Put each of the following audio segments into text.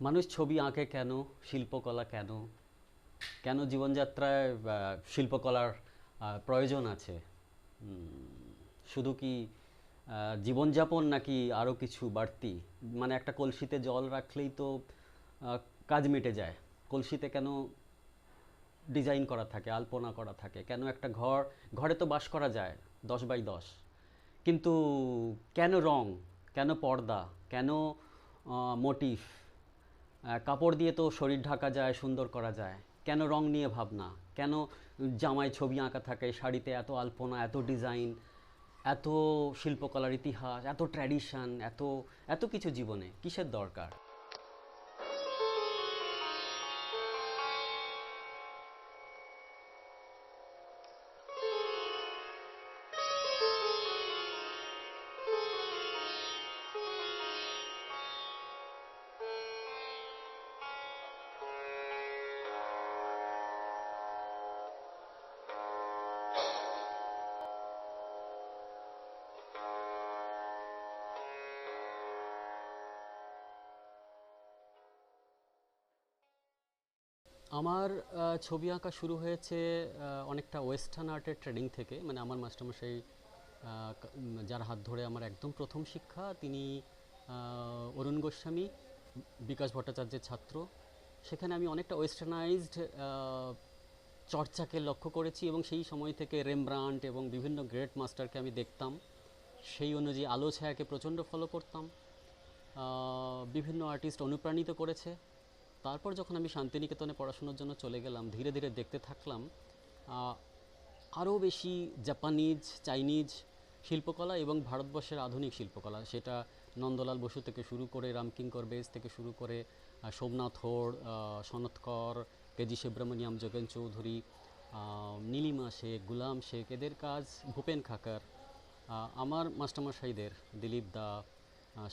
মানুষ ছবি আঁকে কেন? শিল্পকলা কেন? কেন জীবনযাত্রায় শিল্পকলার প্রয়োজন আছে? শুধু কি জীবনযাপন নাকি আরও কিছু বাড়তি? মানে একটা কলসিতে জল রাখলেই তো কাজ মিটে যায়। কলসিতে কেন ডিজাইন করা থাকে, আলপনা করা থাকে? কেন একটা ঘর, ঘরে তো বাস করা যায়, দশ বাই দশ। কিন্তু কেন রং? কেন পর্দা? কেন মোটিফ? কাপড় দিয়ে তো শরীর ঢাকা যায়, সুন্দর করা যায়। কেন রং নিয়ে ভাবনা? কেন জামায় ছবি আঁকা থাকে, শাড়িতে এত আলপনা, এত ডিজাইন, এত শিল্পকলার ইতিহাস, এত ট্র্যাডিশন, এত এত কিছু জীবনে? কিসের দরকার? আমার ছবি আঁকা শুরু হয়েছে অনেকটা ওয়েস্টার্ন আর্টের ট্রেনিং থেকে। মানে আমার মাস্টারমশাই যার হাত ধরে আমার একদম প্রথম শিক্ষা, তিনি অরুণ গোস্বামী, বিকাশ ভট্টাচার্যের ছাত্র। সেখানে আমি অনেকটা ওয়েস্টার্নাইজড চর্চাকে লক্ষ্য করেছি এবং সেই সময় থেকে রেমব্রান্ট এবং বিভিন্ন গ্রেট মাস্টারকে আমি দেখতাম। সেই অনুযায়ী আলো ছায়াকে প্রচণ্ড ফলো করতাম। বিভিন্ন আর্টিস্ট অনুপ্রাণিত করেছে। তারপর যখন আমি শান্তিনিকেতনে পড়াশোনার জন্য চলে গেলাম, ধীরে ধীরে দেখতে থাকলাম আরও বেশি জাপানিজ, চাইনিজ শিল্পকলা এবং ভারতবর্ষের আধুনিক শিল্পকলা। সেটা নন্দলাল বসু থেকে শুরু করে রামকিঙ্কর বেজ থেকে শুরু করে সোমনাথ হোড় সনৎকর কেজি সুব্রমণিয়াম যোগেন চৌধুরী নীলিমা শেখ, গুলাম শেখ, এদের কাজ ভূপেন খাকার আমার মাস্টারমশাইদের, দিলীপ দা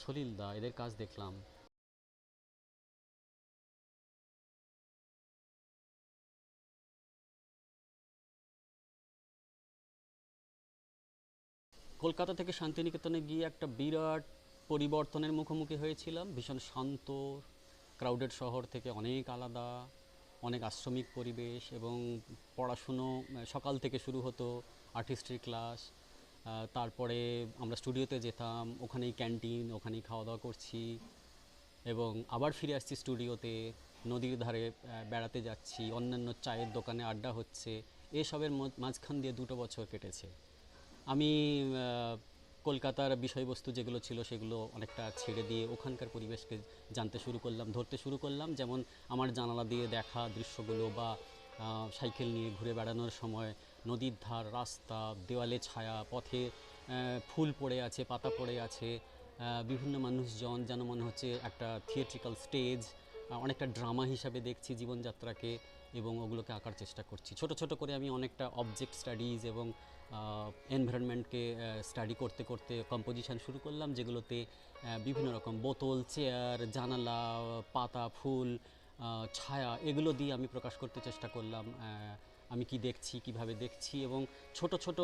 সলিল দা, এদের কাজ দেখলাম। কলকাতা থেকে শান্তিনিকেতনে গিয়ে একটা বিরাট পরিবর্তনের মুখোমুখি হয়েছিলাম। ভীষণ শান্ত ক্রাউডেড শহর থেকে অনেক আলাদা, অনেক আশ্রমিক পরিবেশ এবং পড়াশুনো সকাল থেকে শুরু হতো আর্টিস্ট্রি ক্লাস। তারপরে আমরা স্টুডিওতে যেতাম, ওখানেই ক্যান্টিন, ওখানেই খাওয়া দাওয়া করছি এবং আবার ফিরে আসছি স্টুডিওতে, নদীর ধারে বেড়াতে যাচ্ছি, অন্যান্য চায়ের দোকানে আড্ডা হচ্ছে। এসবের মাঝখান দিয়ে দুটো বছর কেটেছে। আমি কলকাতার বিষয়বস্তু যেগুলো ছিল সেগুলো অনেকটা ছেড়ে দিয়ে ওখানকার পরিবেশকে জানতে শুরু করলাম, ধরতে শুরু করলাম। যেমন আমার জানালা দিয়ে দেখা দৃশ্যগুলো বা সাইকেল নিয়ে ঘুরে বেড়ানোর সময় নদীর ধার, রাস্তা, দেওয়ালে ছায়া, পথে ফুল পড়ে আছে, পাতা পড়ে আছে বিভিন্ন মানুষজন যেন মনে হচ্ছে একটা থিয়েট্রিক্যাল স্টেজ অনেকটা ড্রামা হিসাবে দেখছি জীবনযাত্রাকে এবং ওগুলোকে আঁকার চেষ্টা করছি। ছোট ছোট করে আমি অনেকটা অবজেক্ট স্টাডিজ এবং এনভায়রনমেন্টকে স্টাডি করতে করতে কম্পোজিশান শুরু করলাম, যেগুলোতে বিভিন্ন রকম বোতল চেয়ার জানালা, পাতা, ফুল ছায়া, এগুলো দিয়ে আমি প্রকাশ করতে চেষ্টা করলাম আমি কি দেখছি, কীভাবে দেখছি এবং ছোট ছোট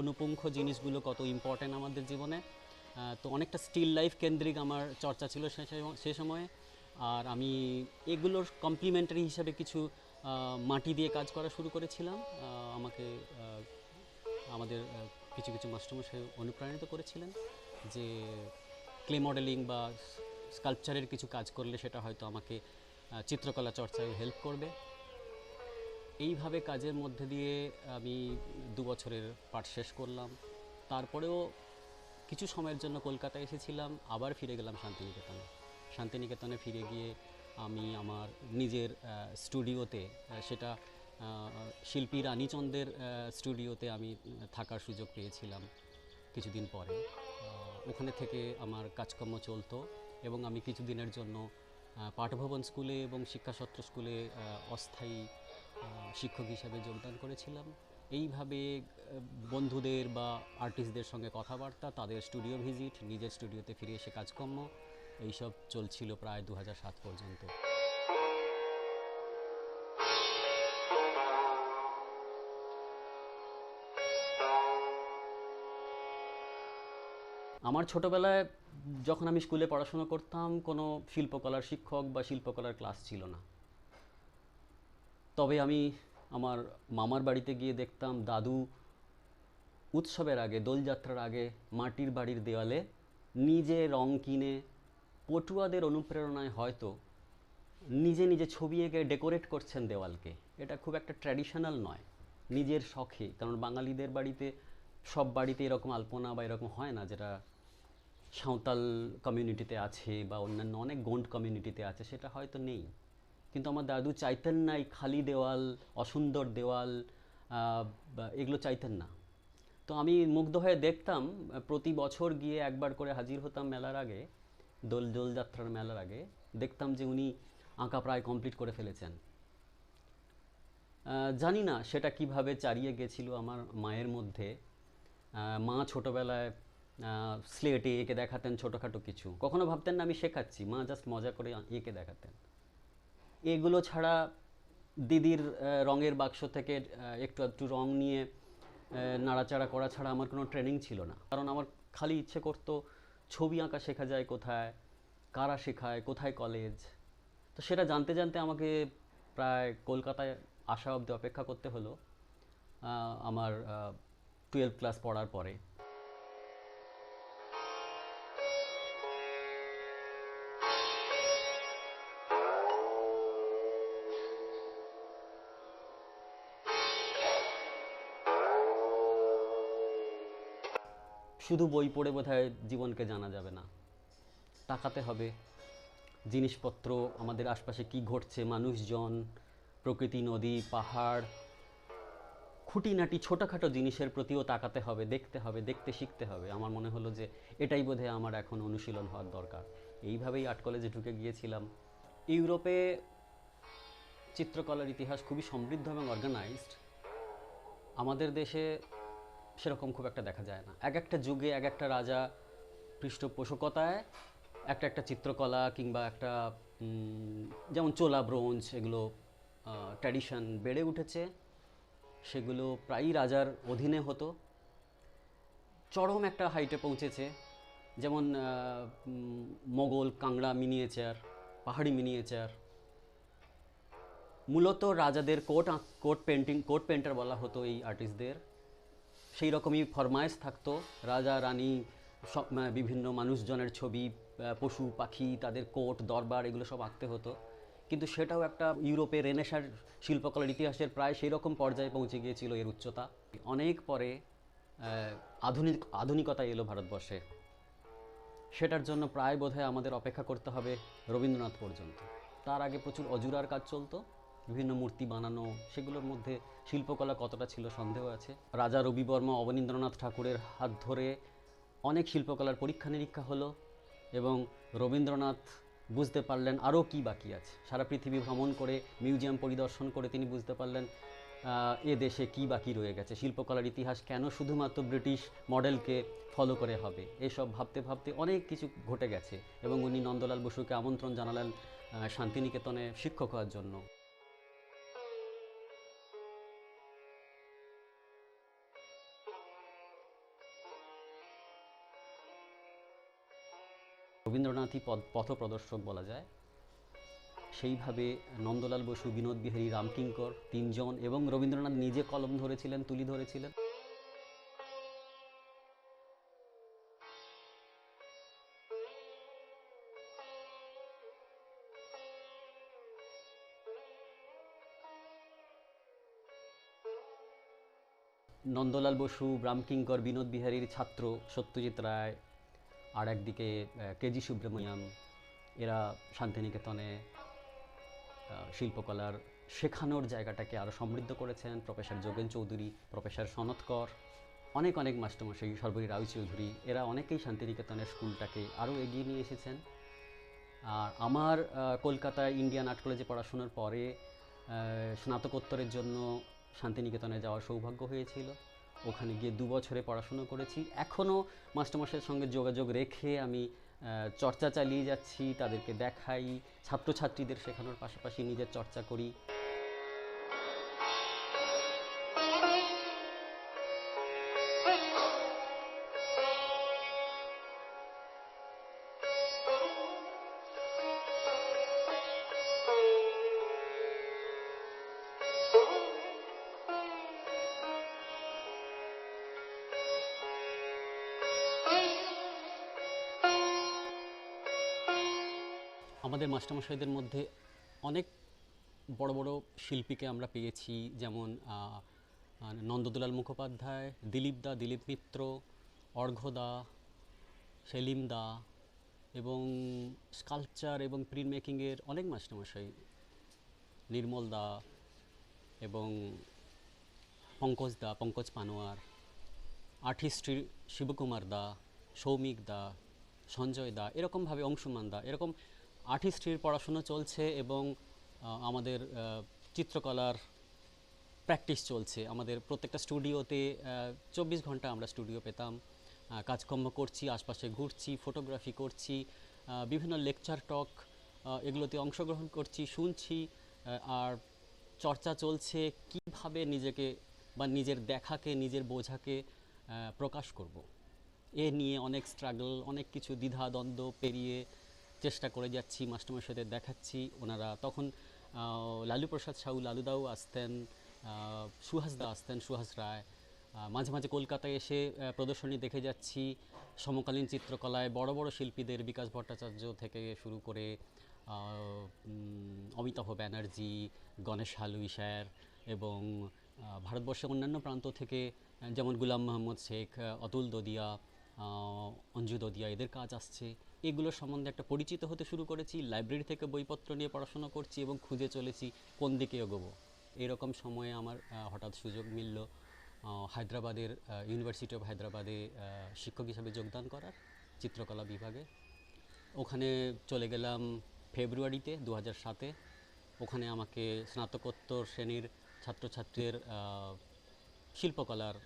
অনুপুঙ্খ জিনিসগুলো কত ইম্পর্ট্যান্ট আমাদের জীবনে। তো অনেকটা স্টিল লাইফ কেন্দ্রিক আমার চর্চা ছিল সে সময়ে আর আমি এগুলোর কমপ্লিমেন্টারি হিসাবে কিছু মাটি দিয়ে কাজ করা শুরু করেছিলাম। আমাকে আমাদের কিছু কিছু মাস্টারমশাই অনুপ্রাণিত করেছিলেন যে ক্লে মডেলিং বা স্কাল্পচারের কিছু কাজ করলে সেটা হয়তো আমাকে চিত্রকলা চর্চায় হেল্প করবে। এইভাবে কাজের মধ্যে দিয়ে আমি দু বছরের পাঠ শেষ করলাম। তারপরেও কিছু সময়ের জন্য কলকাতায় এসেছিলাম, আবার ফিরে গেলাম শান্তিনিকেতনে। শান্তিনিকেতনে ফিরে গিয়ে আমি আমার নিজের স্টুডিওতে সেটা শিল্পী রানীচন্দের স্টুডিওতে আমি থাকার সুযোগ পেয়েছিলাম কিছুদিন পরে। ওখানে থেকে আমার কাজকর্ম চলতো এবং আমি কিছুদিনের জন্য পাঠভবন স্কুলে এবং শিক্ষাসত্র স্কুলে অস্থায়ী শিক্ষক হিসাবে যোগদান করেছিলাম। এইভাবে বন্ধুদের বা আর্টিস্টদের সঙ্গে কথাবার্তা, তাদের স্টুডিও ভিজিট, নিজের স্টুডিওতে ফিরে এসে কাজকর্ম, এইসব চলছিল প্রায় দু পর্যন্ত। আমার ছোটবেলায় যখন আমি স্কুলে পড়াশোনা করতাম, কোনো শিল্পকলার শিক্ষক বা শিল্পকলার ক্লাস ছিল না। তবে আমি আমার মামার বাড়িতে গিয়ে দেখতাম, দাদু উৎসবের আগে, দোলযাত্রার আগে মাটির বাড়ির দেওয়ালে নিজে রং কিনে পটুয়াদের অনুপ্রেরণায় হয়তো নিজে নিজে ছবি এঁকে ডেকোরেট করছেন দেওয়ালকে। এটা খুব একটা ট্র্যাডিশনাল নয়, নিজের শখে। কারণ বাঙালিদের বাড়িতে, সব বাড়িতে এরকম আলপনা বা এরকম হয় না, যেটা সাঁওতাল কমিউনিটিতে আছে বা অন্যান্য অনেক গন্ড কমিউনিটিতে আছে, সেটা হয়তো নেই। কিন্তু আমার দাদু চাইতেন না এই খালি দেওয়াল, অসুন্দর দেওয়াল এগুলো চাইতেন না। তো আমি মুগ্ধ হয়ে দেখতাম, প্রতি বছর গিয়ে একবার করে হাজির হতাম মেলার আগে, দোল দোলযাত্রার মেলার আগে, দেখতাম যে উনি আঁকা প্রায় কমপ্লিট করে ফেলেছেন। জানি না সেটা কীভাবে চারিয়ে গেছিল আমার মায়ের মধ্যে। মা ছোটোবেলায় স্লেটে এঁকে দেখাতেন, ছোটোখাটো কিছু। কখনো ভাবতেন না আমি শেখাচ্ছি, মা জাস্ট মজা করে এঁকে দেখাতেন। এগুলো ছাড়া দিদির রঙের বাক্স থেকে একটু একটু রং নিয়ে নাড়াচাড়া করা ছাড়া আমার কোনো ট্রেনিং ছিল না। কারণ আমার খালি ইচ্ছে করতো ছবি আঁকা শেখা যায় কোথায়, কারা শেখায়, কোথায় কলেজ তো সেটা জানতে জানতে আমাকে প্রায় কলকাতায় আসা অবধি অপেক্ষা করতে হলো আমার টুয়েলভ ক্লাস পড়ার পরে। শুধু বই পড়ে বোধহয় জীবনকে জানা যাবে না। তাকাতে হবে জিনিসপত্র, আমাদের আশপাশে কি ঘটছে, মানুষজন, প্রকৃতি, নদী, পাহাড়, খুঁটিনাটি, ছোটোখাটো জিনিসের প্রতিও তাকাতে হবে, দেখতে হবে, দেখতে শিখতে হবে। আমার মনে হলো যে এটাই বোধহয় আমার এখন অনুশীলন হওয়ার দরকার। এইভাবেই আর্ট কলেজে ঢুকে গিয়েছিলাম। ইউরোপে চিত্রকলার ইতিহাস খুবই সমৃদ্ধ এবং অর্গানাইজড আমাদের দেশে সেরকম খুব একটা দেখা যায় না। এক একটা যুগে, এক একটা রাজা পৃষ্ঠপোষকতায়, একটা একটা চিত্রকলা কিংবা একটা যেমন চোলা, ব্রোঞ্জ এগুলো ট্র্যাডিশন বেড়ে উঠেছে। সেগুলো প্রায়ই রাজার অধীনে হতো। চরম একটা হাইটে পৌঁছেছে। যেমন মোগল কাংড়া মিনিয়েচার পাহাড়ি মিনিয়েচার মূলত রাজাদের court court painting court painter বলা হতো এই আর্টিস্টদের সেই রকমই ফরমায়েশ থাকতো। রাজা, রানী, সব বিভিন্ন মানুষজনের ছবি পশু, পাখি, তাদের কোট, দরবার এগুলো সব আঁকতে হতো। কিন্তু সেটাও একটা ইউরোপে রেনেসার শিল্পকলার ইতিহাসের প্রায় সেই রকম পর্যায়ে পৌঁছে গিয়েছিল এর উচ্চতা। অনেক পরে আধুনিক, আধুনিকতা এলো ভারতবর্ষে। সেটার জন্য প্রায় বোধহয় আমাদের অপেক্ষা করতে হবে রবীন্দ্রনাথ পর্যন্ত। তার আগে প্রচুর অজুরার কাজ চলতো। বিভিন্ন মূর্তি বানানো, সেগুলোর মধ্যে শিল্পকলা কতটা ছিল সন্দেহ আছে। রাজা রবি বর্মা অবনীন্দ্রনাথ ঠাকুরের হাত ধরে অনেক শিল্পকলার পরীক্ষা নিরীক্ষা হলো এবং রবীন্দ্রনাথ বুঝতে পারলেন আরও কি বাকি আছে। সারা পৃথিবী ভ্রমণ করে, মিউজিয়াম পরিদর্শন করে তিনি বুঝতে পারলেন এ দেশে কি বাকি রয়ে গেছে। শিল্পকলার ইতিহাস কেন শুধুমাত্র ব্রিটিশ মডেলকে ফলো করে হবে? এসব ভাবতে ভাবতে অনেক কিছু ঘটে গেছে এবং উনি নন্দলাল বসুকে আমন্ত্রণ জানালেন শান্তিনিকেতনে শিক্ষক হওয়ার জন্য। রবীন্দ্রনাথই পথ প্রদর্শক বলা যায়। সেইভাবে নন্দলাল বসু, বিনোদ বিহারী, রামকিঙ্কর তিনজন এবং রবীন্দ্রনাথ নিজে কলম ধরেছিলেন, তুলি ধরেছিলেন। নন্দলাল বসু, রামকিঙ্কর, বিনোদ বিহারীর ছাত্র সত্যজিৎ রায় আর একদিকে কেজি সুব্রমণিয়াম, এরা শান্তিনিকেতনে শিল্পকলার শেখানোর জায়গাটাকে আরও সমৃদ্ধ করেছেন। প্রফেসর যোগেন চৌধুরী, প্রফেসর সনৎ কর, অনেক অনেক মাস্টারমশাই, সর্বরী রায় চৌধুরী, এরা অনেকেই শান্তিনিকেতনের স্কুলটাকে আরও এগিয়ে নিয়ে এসেছেন। আর আমার কলকাতায় ইন্ডিয়ান আর্ট কলেজে পড়াশোনার পরে স্নাতকোত্তরের জন্য শান্তিনিকেতনে যাওয়ার সৌভাগ্য হয়েছিল। ওখানে গিয়ে দু বছরে পড়াশুনো করেছি। এখনও মাস্টারমশাইয়ের সঙ্গে যোগাযোগ রেখে আমি চর্চা চালিয়ে যাচ্ছি, তাদেরকে দেখাই, ছাত্রছাত্রীদের শেখানোর পাশাপাশি নিজের চর্চা করি। আমাদের মাস্টারমশাইদের মধ্যে অনেক বড় বড় শিল্পীকে আমরা পেয়েছি, যেমন নন্দদুলাল মুখোপাধ্যায়, দিলীপ দা, দিলীপ মিত্র অর্ঘ্য দা, সেলিম দা এবং স্কাল্পচার এবং প্রিন্ট মেকিংয়ের অনেক মাস্টারমশাই, নির্মল দা এবং পঙ্কজ দা, পঙ্কজ পানোয়ার আর্টিস্ট্রি শিবকুমার দা, সৌমিক দা, সঞ্জয় দা, এরকমভাবে অংশুমান দা, এরকম আর্টিস্ট্রির পড়াশুনো চলছে এবং আমাদের চিত্রকলার প্র্যাকটিস চলছে আমাদের প্রত্যেকটা স্টুডিওতে চব্বিশ ঘণ্টা আমরা স্টুডিও পেতাম কাজকর্ম করছি, আশপাশে ঘুরছি, ফটোগ্রাফি করছি বিভিন্ন লেকচার টক এগুলোতে অংশগ্রহণ করছি, শুনছি আর চর্চা চলছে কীভাবে নিজেকে বা নিজের দেখাকে, নিজের বোঝাকে প্রকাশ করব। এ নিয়ে অনেক স্ট্রাগল অনেক কিছু দ্বিধা, দ্বন্দ্ব পেরিয়ে চেষ্টা করে যাচ্ছি মাস্টারমশাইদের দেখাচ্ছি। ওনারা তখন আহ, লালু প্রসাদ সাউ লালুদাও আসতেন সুহাসদা আসতেন সুহাস রায়। মাঝে মাঝে কলকাতায় এসে প্রদর্শনী দেখে যাচ্ছি। সমকালীন চিত্রকলায় বড় বড় শিল্পীদের বিকাশ ভট্টাচার্য থেকে শুরু করে অমিতাভ ব্যানার্জি গণেশ হালুই স্যার এবং ভারতবর্ষের অন্যান্য প্রান্ত থেকে যেমন গুলাম মোহাম্মদ শেখ অতুল দদিয়া অঞ্জু দদিয়া এদের কাজ আসছে। এগুলোর সম্বন্ধে একটা পরিচিত হতে শুরু করেছি লাইব্রেরি থেকে বইপত্র নিয়ে পড়াশোনা করছি এবং খুঁজে চলেছি কোন দিকে এগোবো। এরকম সময়ে আমার হঠাৎ সুযোগ মিলল হায়দ্রাবাদের ইউনিভার্সিটি অফ হায়দ্রাবাদে শিক্ষক হিসাবে যোগদান করার চিত্রকলা বিভাগে। ওখানে চলে গেলাম ফেব্রুয়ারিতে দু সাতে। ওখানে আমাকে স্নাতকোত্তর শ্রেণির ছাত্রছাত্রীর শিল্পকলার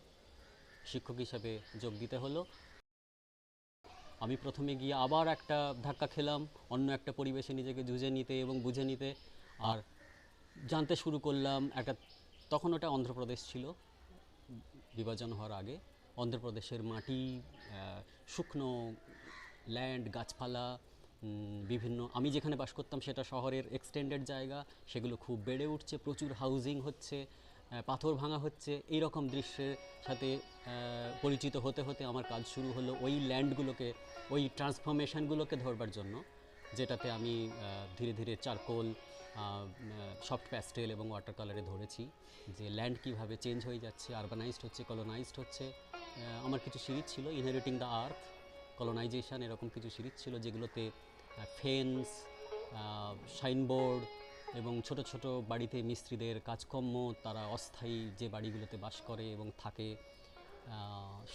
শিক্ষক হিসাবে যোগ দিতে হলো। আমি প্রথমে গিয়ে আবার একটা ধাক্কা খেলাম, অন্য একটা পরিবেশে নিজেকে জুঝে নিতে এবং বুঝে নিতে। আর জানতে শুরু করলাম, একটা তখন ওটা অন্ধ্রপ্রদেশ ছিল, বিভাজন হওয়ার আগে। অন্ধ্রপ্রদেশের মাটি শুকনো ল্যান্ড গাছপালা বিভিন্ন, আমি যেখানে বাস করতাম সেটা শহরের এক্সটেন্ডেড জায়গা, সেগুলো খুব বেড়ে উঠছে, প্রচুর হাউজিং হচ্ছে। পাথর ভাঙা হচ্ছে এই রকম দৃশ্যের সাথে পরিচিত হতে হতে আমার কাজ শুরু হলো ওই ল্যান্ডগুলোকে, ওই ট্রান্সফরমেশনগুলোকে ধরবার জন্য, যেটাতে আমি ধীরে ধীরে চারকোল সফট প্যাস্টেল এবং ওয়াটার কালারে ধরেছি, যে ল্যান্ড কীভাবে চেঞ্জ হয়ে যাচ্ছে, আরবানাইজড হচ্ছে, কলোনাইজড হচ্ছে আমার কিছু সিরিজ ছিল, ইনহেরিটিং দ্য আর্থ, কলোনাইজেশন, এরকম কিছু সিরিজ ছিল, যেগুলোতে ফেন্স সাইনবোর্ড এবং ছোট ছোট বাড়িতে মিস্ত্রিদের কাজকর্ম, তারা অস্থায়ী যে বাড়িগুলোতে বাস করে এবং থাকে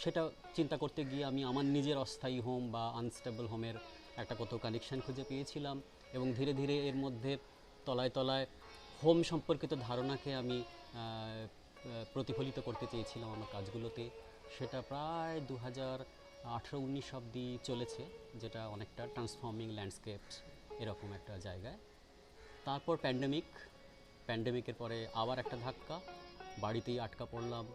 সেটা চিন্তা করতে গিয়ে আমি আমার নিজের অস্থায়ী হোম বা আনস্টেবল হোমের একটা কত কানেকশন খুঁজে পেয়েছিলাম এবং ধীরে ধীরে এর মধ্যে তলায় তলায় হোম সম্পর্কিত ধারণাকে আমি প্রতিফলিত করতে চেয়েছিলাম আমার কাজগুলোতে। সেটা প্রায় দু হাজার আঠেরো উনিশ অব্দি চলেছে, যেটা অনেকটা ট্রান্সফর্মিং ল্যান্ডস্কেপস এরকম একটা জায়গায়। তারপর প্যান্ডেমিক প্যান্ডেমিকের পরে আবার একটা ধাক্কা, বাড়িতেই আটকা পড়লাম।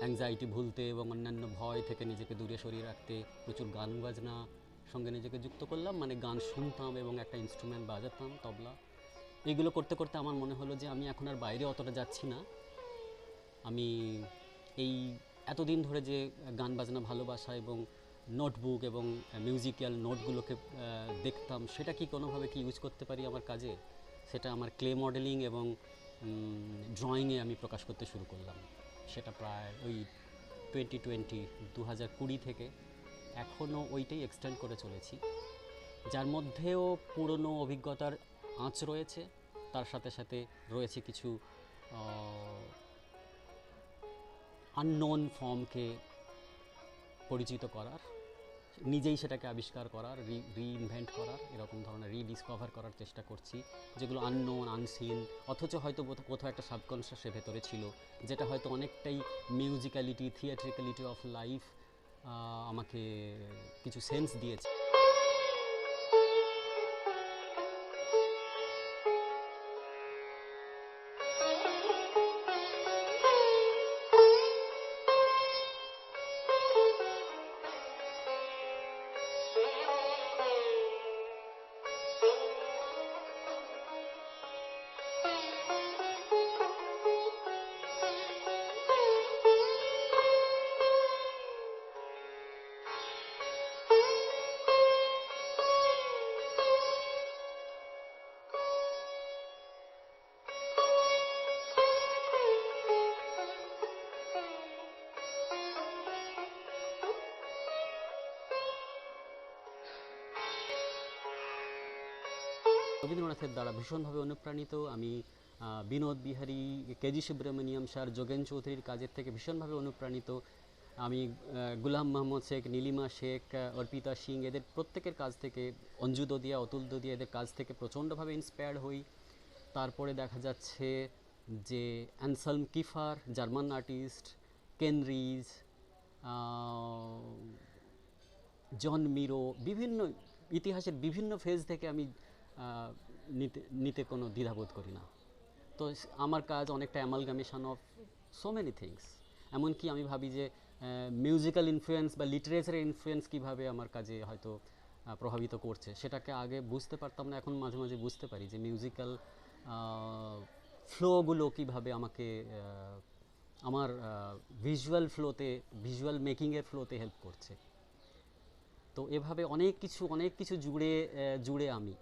অ্যাংজাইটি ভুলতে এবং অন্যান্য ভয় থেকে নিজেকে দূরে সরিয়ে রাখতে প্রচুর গান বাজনা সঙ্গে নিজেকে যুক্ত করলাম মানে গান শুনতাম এবং একটা ইনস্ট্রুমেন্ট বাজাতাম, তবলা। এগুলো করতে করতে আমার মনে হলো যে আমি এখন আর বাইরে অতটা যাচ্ছি না। আমি এই এতদিন ধরে যে গান বাজনা ভালোবাসা এবং নোটবুক এবং মিউজিক্যাল নোটগুলোকে দেখতাম, সেটা কি কোনোভাবে কি ইউজ করতে পারি আমার কাজে? সেটা আমার ক্লে মডেলিং এবং ড্রয়িংয়ে আমি প্রকাশ করতে শুরু করলাম। সেটা প্রায় ওই টোয়েন্টি টোয়েন্টি দু হাজার কুড়ি থেকে এখনও ওইটাই এক্সটেন্ড করে চলেছি। যার মধ্যেও পুরনো অভিজ্ঞতার আঁচ রয়েছে। তার সাথে সাথে রয়েছে কিছু আননোন ফর্মকে পরিচিত করার। নিজেই সেটাকে আবিষ্কার করার রি রিইনভেন্ট করার এরকম ধরনের রিডিসকভার করার চেষ্টা করছি, যেগুলো আননোন আনসিন অথচ হয়তো কোথাও- একটা সাবকনসিয়াসের ভেতরে ছিল, যেটা হয়তো অনেকটাই মিউজিক্যালিটি থিয়েট্রিক্যালিটি অফ লাইফ আমাকে কিছু সেন্স দিয়েছে। রবীন্দ্রনাথের দ্বারা ভীষণভাবে অনুপ্রাণিত। আমি Binod Bihari, K G Subramaniam sir, Jogen চৌধুরীর কাজের থেকে ভীষণভাবে অনুপ্রাণিত। আমি গুলাম মোহাম্মদ শেখ, নীলিমা শেখ, অর্পিতা সিং এদের প্রত্যেকের কাজ থেকে, অঞ্জু দদিয়া, অতুল দদিয়া এদের কাজ থেকে প্রচণ্ডভাবে ইন্সপায়ার্ড হই। তারপরে দেখা যাচ্ছে যে Anselm Kiefer German artist Kentridge Joan Miro বিভিন্ন ইতিহাসের বিভিন্ন ফেজ থেকে আমি নিতে নিতে কোনো দ্বিধাবোধ করি না। তো আমার কাজ অনেকটা amalgamation of so many things এমনকি আমি ভাবি যে মিউজিক্যাল ইনফ্লুয়েন্স বা লিটারেচারের ইনফ্লুয়েন্স কীভাবে আমার কাজে হয়তো প্রভাবিত করছে, সেটাকে আগে বুঝতে পারতাম না, এখন মাঝে মাঝে বুঝতে পারি যে মিউজিক্যাল ফ্লোগুলো কীভাবে আমাকে আমার ভিজুয়াল ফ্লোতে ভিজুয়াল মেকিংয়ের ফ্লোতে হেল্প করছে। তো এভাবে অনেক কিছু অনেক কিছু জুড়ে জুড়ে আমি।